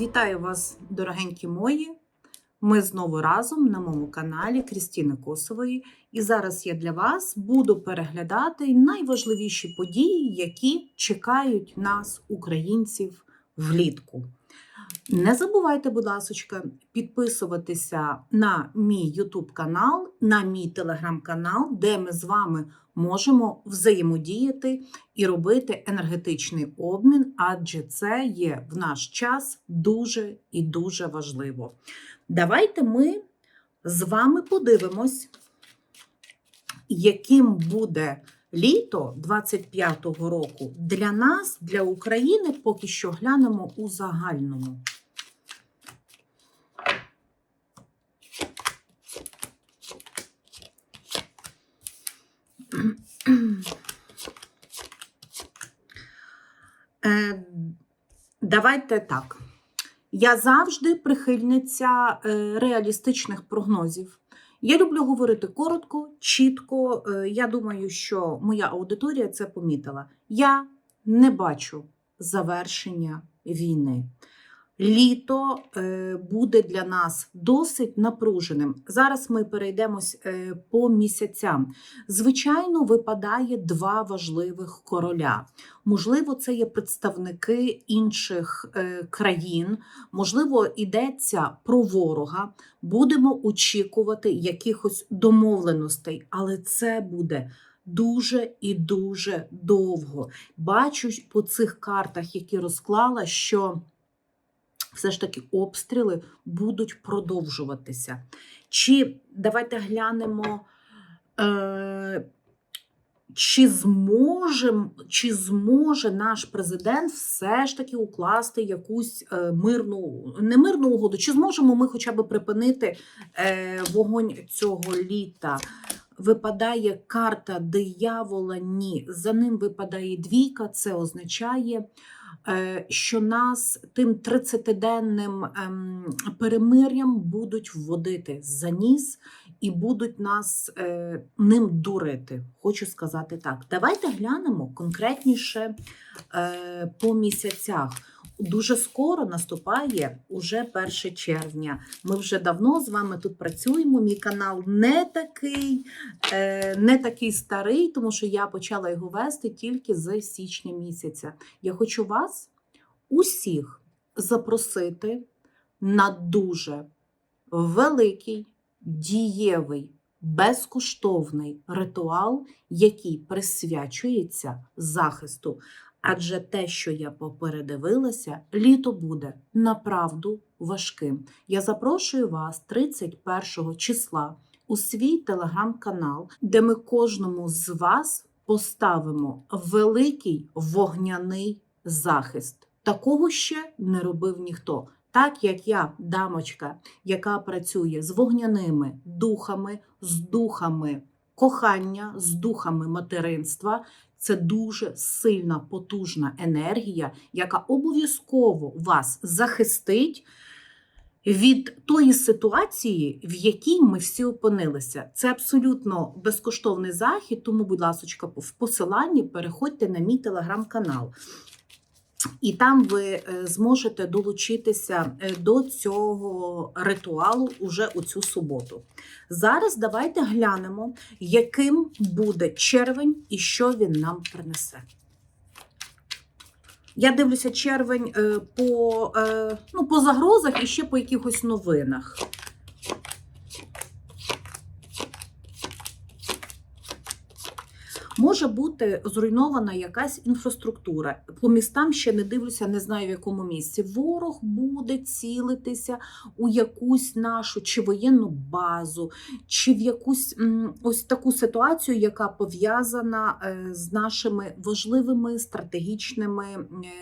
Вітаю вас, дорогенькі мої. Ми знову разом на моєму каналі Крістіни Косової. І зараз я для вас буду переглядати найважливіші події, які чекають нас, українців, влітку. Не забувайте, будь ласка, підписуватися на мій YouTube канал, на мій телеграм-канал, де ми з вами можемо взаємодіяти і робити енергетичний обмін, адже це є в наш час дуже і дуже важливо. Давайте ми з вами подивимось, яким буде літо 25-го року для нас, для України, поки що глянемо у загальному. Е, Давайте так. Я завжди прихильниця е, реалістичних прогнозів. Я люблю говорити коротко, чітко. Е, Я думаю, що моя аудиторія це помітила. Я не бачу завершення війни. Літо е, буде для нас досить напруженим. Зараз ми перейдемось е, по місяцям. Звичайно, випадає два важливих короля. Можливо, це є представники інших е, країн, можливо, йдеться про ворога. Будемо очікувати якихось домовленостей, але це буде. Дуже і дуже довго. Бачу по цих картах, які розклала, що все ж таки обстріли будуть продовжуватися. Чи давайте глянемо, е, чи, зможем, чи зможе наш президент все ж таки укласти якусь е, мирну, не мирну угоду, чи зможемо ми хоча б припинити е, вогонь цього літа? Випадає карта диявола, ні. За ним випадає двійка, це означає що нас тим 30-денним ем, перемир'ям будуть вводити за ніс і будуть нас е, ним дурити. Хочу сказати так. Давайте глянемо конкретніше е, по місяцях. Дуже скоро наступає уже 1 червня. Ми вже давно з вами тут працюємо. Мій канал не такий, е, не такий старий, тому що я почала його вести тільки з січня місяця. Я хочу вас усіх запросити на дуже великий, дієвий, безкоштовний ритуал, який присвячується захисту. Адже те, що я попередивилася, літо буде направду важким. Я запрошую вас 31 числа у свій телеграм-канал, де ми кожному з вас поставимо великий вогняний захист. Такого ще не робив ніхто. Так як я, дамочка, яка працює з вогняними духами, з духами кохання, з духами материнства, це дуже сильна, потужна енергія, яка обов'язково вас захистить від тої ситуації, в якій ми всі опинилися. Це абсолютно безкоштовний захід, тому, будь ласка, в посиланні переходьте на мій телеграм-канал. І там ви е, зможете долучитися е, до цього ритуалу уже у цю суботу. Зараз давайте глянемо, яким буде червень і що він нам принесе. Я дивлюся червень е, по, ну, по загрозах і ще по якихось новинах. Може бути зруйнована якась інфраструктура. По містам ще не дивлюся, не знаю в якому місці. Ворог буде цілитися у якусь нашу чи воєнну базу, чи в якусь ось таку ситуацію, яка пов'язана е, з нашими важливими стратегічними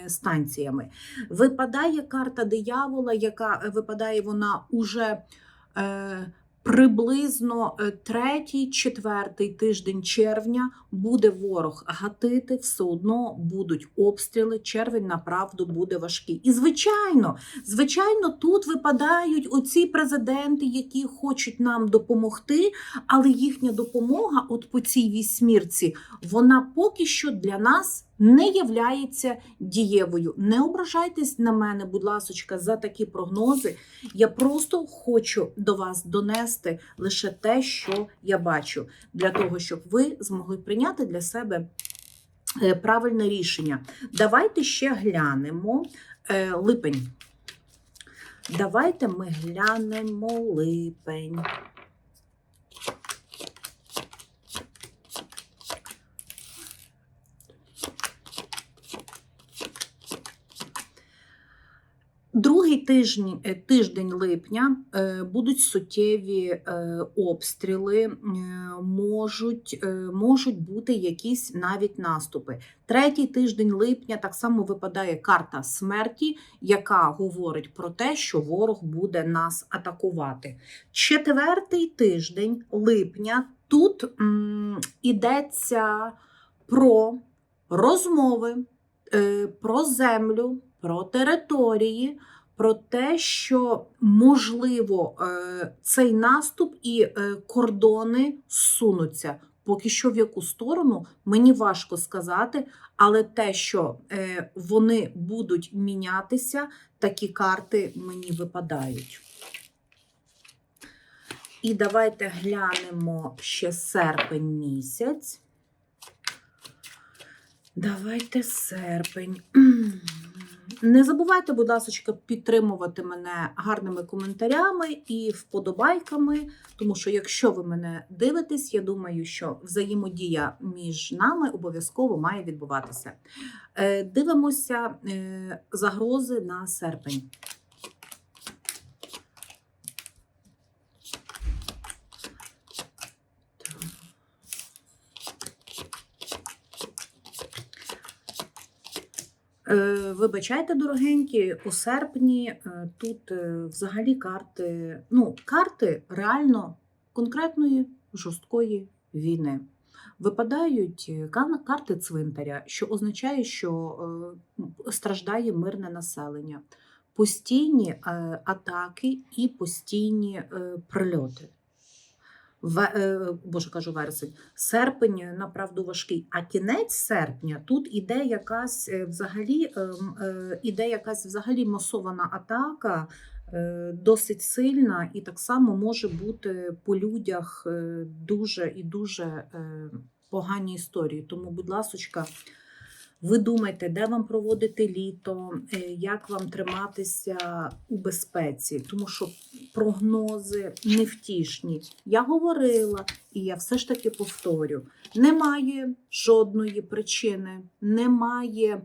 станціями. Випадає карта диявола, яка е, випадає вона уже. Е, третій, четвертий тиждень червня буде ворог гатити, все одно будуть обстріли. Червень направду буде важкий. І звичайно, звичайно, тут випадають оці президенти, які хочуть нам допомогти, але їхня допомога, от по цій вісьмірці, вона поки що для нас не являється дієвою. Не ображайтесь на мене, будь ласочка, за такі прогнози. Я просто хочу до вас донести лише те, що я бачу, для того, щоб ви змогли прийняти для себе е, правильне рішення. Давайте ще глянемо е, липень. Давайте ми глянемо липень. Другий тиждень, тиждень липня е, будуть суттєві е, обстріли, е, можуть, можуть бути якісь навіть наступи. Третій тиждень липня так само випадає карта смерті, яка говорить про те, що ворог буде нас атакувати. Четвертий тиждень липня тут м, ідеться про розмови, про землю, про території, про те, що можливо е, цей наступ і е, кордони сунуться. Поки що в яку сторону мені важко сказати, але те, що е, вони будуть мінятися, такі карти мені випадають. І давайте глянемо ще серпень місяць. Давайте серпень. Не забувайте, будь ласка, підтримувати мене гарними коментарями і вподобайками, тому що якщо ви мене дивитесь, я думаю, що взаємодія між нами обов'язково має відбуватися. Е, Дивимося е, загрози на серпень. Е, Вибачайте, дорогенькі, у серпні е, тут е, взагалі карти, ну, карти реально конкретної жорсткої війни. Випадають е, карти цвинтаря, що означає, що е, страждає мирне населення, постійні атаки і постійні прильоти. Ве- е, Боже кажу, вересень. Серпень е, направду важкий. А кінець серпня тут іде якась е, взагалі е, м, е, іде якась взагалі масована атака, досить сильна, і так само може бути по людях дуже і дуже погані історії. Тому, будь ласочка, ви думайте, де вам проводити літо, е, як вам триматися у безпеці, тому що прогнози невтішні. Я говорила, і я все ж таки повторю: немає жодної причини, немає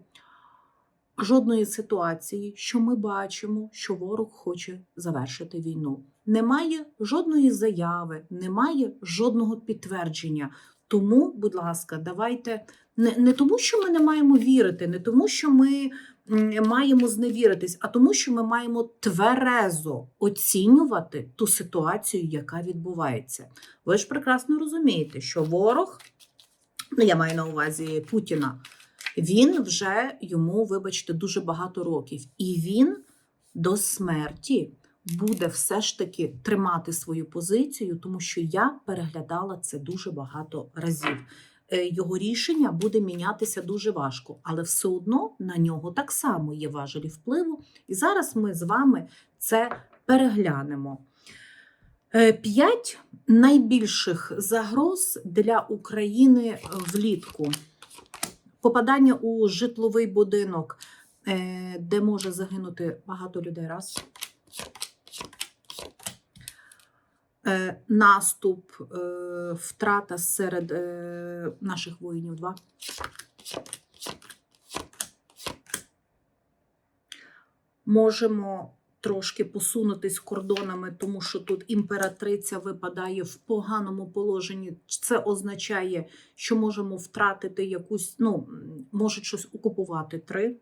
жодної ситуації, що ми бачимо, що ворог хоче завершити війну. Немає жодної заяви, немає жодного підтвердження. Тому, будь ласка, давайте не, не тому, що ми не маємо вірити, не тому, що ми маємо зневіритись, а тому, що ми маємо тверезо оцінювати ту ситуацію, яка відбувається. Ви ж прекрасно розумієте, що ворог, ну я маю на увазі Путіна, він вже йому, вибачте, дуже багато років, і він до смерті буде все ж таки тримати свою позицію, тому що я переглядала це дуже багато разів. Е, Його рішення буде мінятися дуже важко, але все одно на нього так само є важелі впливу. І зараз ми з вами це переглянемо. Е, П'ять найбільших загроз для України влітку. Попадання у житловий будинок, е, де може загинути багато людей. Раз. Е, Наступ, е, втрата серед е, наших воїнів. Два. Можемо трошки посунутись кордонами, тому що тут імператриця випадає в поганому положенні. Це означає, що можемо втратити якусь, ну, можуть щось окупувати. Три.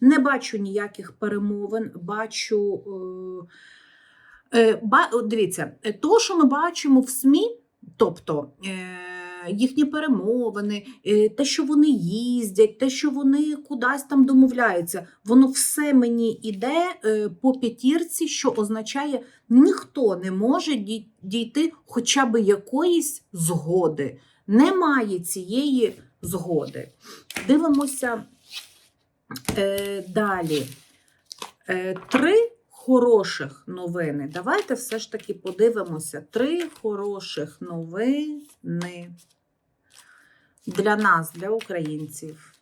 Не бачу ніяких перемовин, бачу. Е, е, дивіться, е, то, що ми бачимо в СМІ, тобто їхні перемовини, те, що вони їздять, те, що вони кудись там домовляються, воно все мені іде е, по п'ятірці, що означає, ніхто не може дійти хоча б якоїсь згоди. Немає цієї згоди. Дивимося е, далі. Е, три хороших новини. Давайте все ж таки подивимося. Три хороших новини для нас, для українців.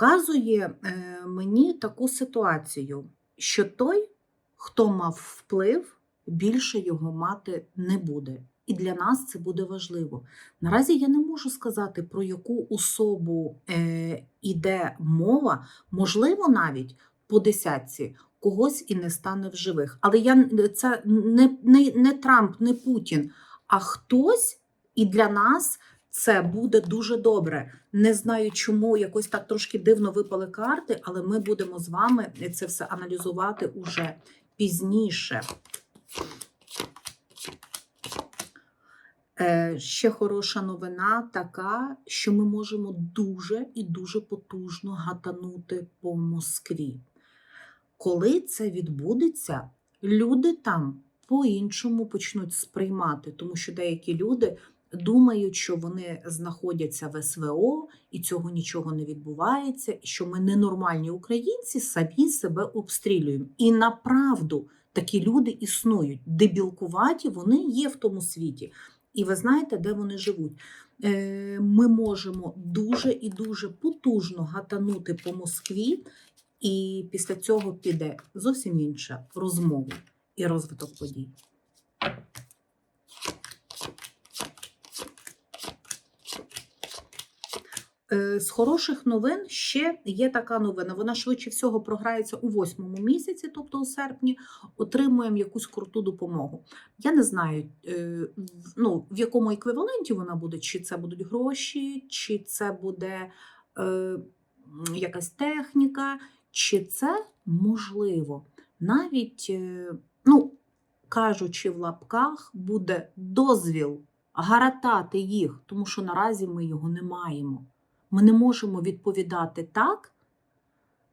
Показує е, мені таку ситуацію, що той, хто мав вплив, більше його мати не буде. І для нас це буде важливо. Наразі я не можу сказати, про яку особу е, іде мова, можливо, навіть по десятці когось і не стане в живих. Але я це не, не, не Трамп, не Путін, а хтось і для нас це буде дуже добре. Не знаю, чому якось так трошки дивно випали карти, але ми будемо з вами це все аналізувати уже пізніше. Е, Ще хороша новина така, що ми можемо дуже і дуже потужно гатанути по Москві. Коли це відбудеться, люди там по-іншому почнуть сприймати, тому що деякі люди думають, що вони знаходяться в СВО і цього нічого не відбувається, і що ми ненормальні українці самі себе обстрілюємо. І направду такі люди існують. Дебілкуваті вони є в тому світі. І ви знаєте, де вони живуть. Е, Ми можемо дуже і дуже потужно гатанути по Москві, і після цього піде зовсім інша розмова і розвиток подій. З хороших новин ще є така новина. Вона швидше всього програється у восьмому місяці, тобто у серпні, отримуємо якусь круту допомогу. Я не знаю, е, ну, в якому еквіваленті вона буде, чи це будуть гроші, чи це буде е, якась техніка, чи це можливо. Навіть, е, ну, кажучи в лапках, буде дозвіл гаратати їх, тому що наразі ми його не маємо. Ми не можемо відповідати так,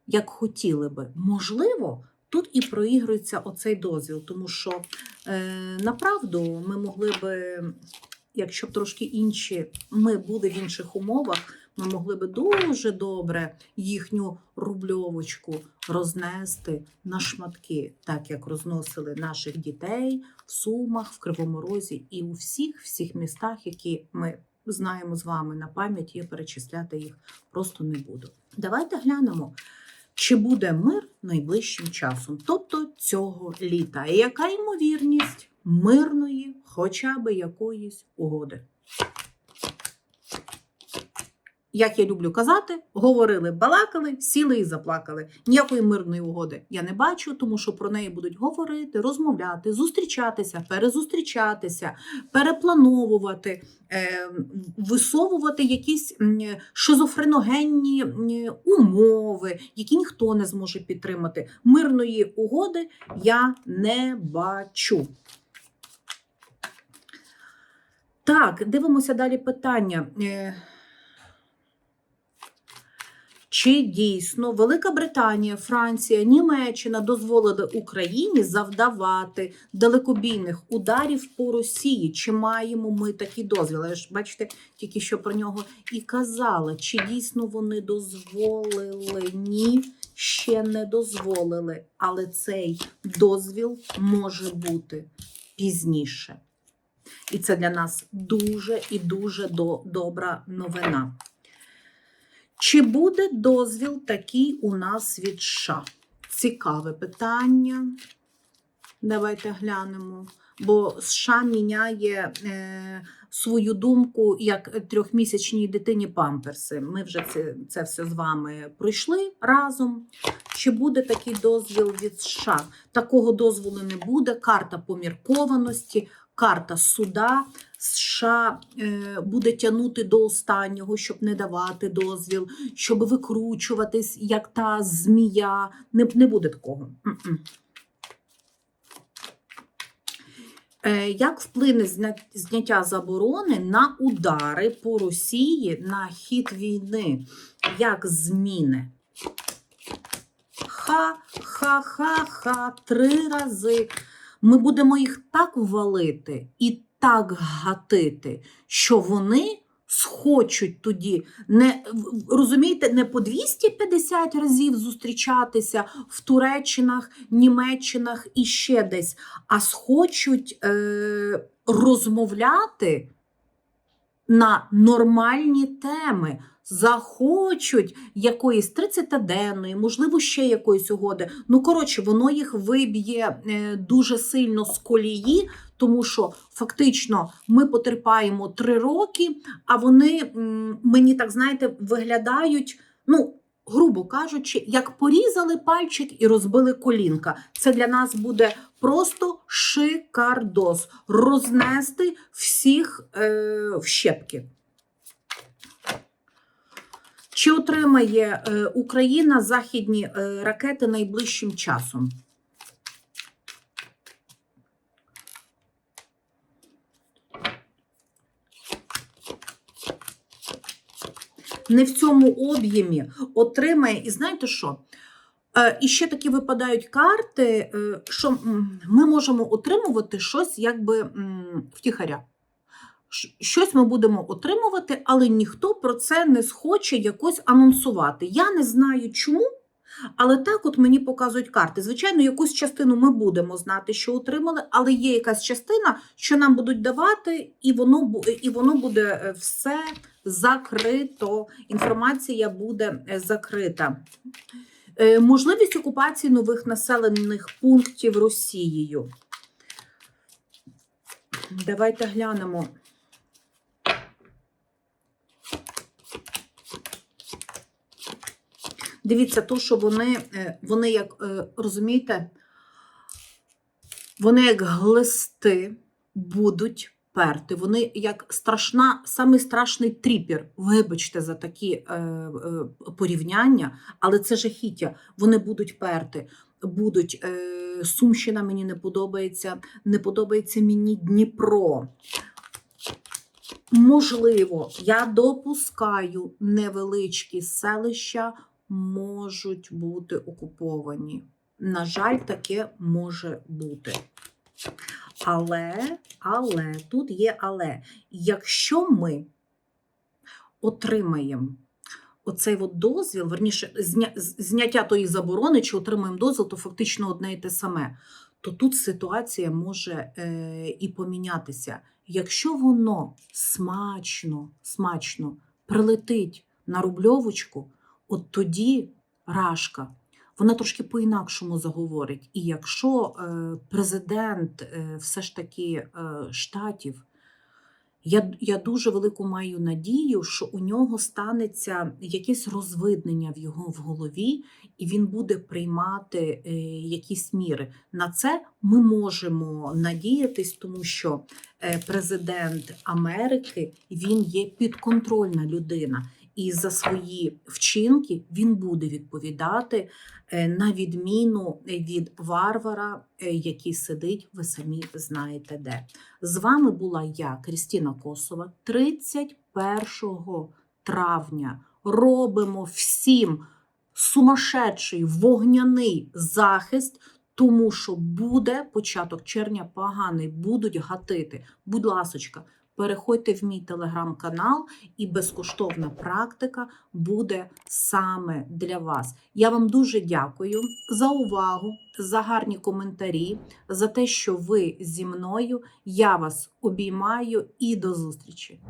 як хотіли би. Можливо, тут і проігрується оцей дозвіл, тому що е, направду ми могли би, якщо б трошки інші, ми були в інших умовах, ми могли би дуже добре їхню рубльовочку рознести на шматки, так як розносили наших дітей в Сумах, в Кривому Розі і у всіх всіх містах, які ми знаємо з вами на пам'ять, я перечисляти їх просто не буду. Давайте глянемо, чи буде мир найближчим часом, тобто цього літа. І яка ймовірність мирної, хоча б якоїсь угоди? Як я люблю казати, говорили, балакали, сіли і заплакали. Ніякої мирної угоди я не бачу, тому що про неї будуть говорити, розмовляти, зустрічатися, перезустрічатися, переплановувати, е, висовувати якісь шизофреногенні умови, які ніхто не зможе підтримати. Мирної угоди я не бачу. Так, дивимося далі питання. Чи дійсно Велика Британія, Франція, Німеччина дозволили Україні завдавати далекобійних ударів по Росії? Чи маємо ми такі дозвіли? Ж бачите, тільки що про нього і казала. Чи дійсно вони дозволили? Ні, ще не дозволили, але цей дозвіл може бути пізніше. І це для нас дуже і дуже до, добра новина. Чи буде дозвіл такий у нас від США? Цікаве питання. Давайте глянемо. Бо США міняє е, свою думку як трьохмісячній дитині памперси. Ми вже це, це все з вами пройшли разом. Чи буде такий дозвіл від США? Такого дозволу не буде. Карта поміркованості, карта суда. США е, буде тягнути до останнього, щоб не давати дозвіл, щоб викручуватись, як та змія. Не, не буде такого. Е, Як вплине зня- зняття заборони на удари по Росії на хід війни? Як зміни? Ха-ха-ха-ха, три рази. Ми будемо їх так валити і так гатити, що вони схочуть тоді не розумієте, не по 250 разів зустрічатися в Туреччинах, Німеччинах і ще десь, а схочуть е, розмовляти на нормальні теми. Захочуть якоїсь 30-денної, можливо, ще якоїсь угоди. Ну, коротше, воно їх виб'є е, дуже сильно з колії, тому що фактично ми потерпаємо три роки, а вони мені так знаєте виглядають, ну. Грубо кажучи, як порізали пальчик і розбили колінка. Це для нас буде просто шикардос рознести всіх е, в щепки. Чи отримає е, Україна західні е, ракети найближчим часом? Не в цьому об'ємі отримає, і знаєте що? Е, І ще такі випадають карти, е, що ми можемо отримувати щось якби втіхаря. Щось ми будемо отримувати, але ніхто про це не схоче якось анонсувати. Я не знаю чому, але так от мені показують карти. Звичайно, якусь частину ми будемо знати, що отримали, але є якась частина, що нам будуть давати, і воно, і воно буде е, все закрито. Інформація буде е, закрита. Е, Можливість окупації нових населених пунктів Росією. Давайте глянемо. Дивіться, то, що вони, е, вони як розумієте, вони як глисти будуть перти. Вони як страшна, самий страшний тріпер. Вибачте за такі е, е, порівняння, але це жахіття. Вони будуть перти. Будуть е, Сумщина мені не подобається, не подобається мені Дніпро. Можливо, я допускаю невеличкі селища можуть бути окуповані. На жаль, таке може бути. Але, але, тут є але. Якщо ми отримаємо оцей от дозвіл, верніше, зня, зняття тої заборони, чи отримаємо дозвіл, то фактично одне і те саме, то тут ситуація може е, і помінятися. Якщо воно смачно, смачно прилетить на рубльовочку, от тоді рашка, вона трошки по-інакшому заговорить. І якщо е, президент е, все ж таки е, штатів, я, я дуже велику маю надію, що у нього станеться якесь розвиднення в його в голові, і він буде приймати якісь міри. На це ми можемо надіятись, тому що президент Америки він є підконтрольна людина. І за свої вчинки він буде відповідати е, на відміну від варвара, е, який сидить, ви самі знаєте де. З вами була я, Крістіна Косова, 31 травня. Робимо всім сумасшедший вогняний захист, тому що буде початок червня поганий, будуть гатити. Будь ласочка, переходьте в мій телеграм-канал, і безкоштовна практика буде саме для вас. Я вам дуже дякую за увагу, за гарні коментарі, за те, що ви зі мною. Я вас обіймаю і до зустрічі!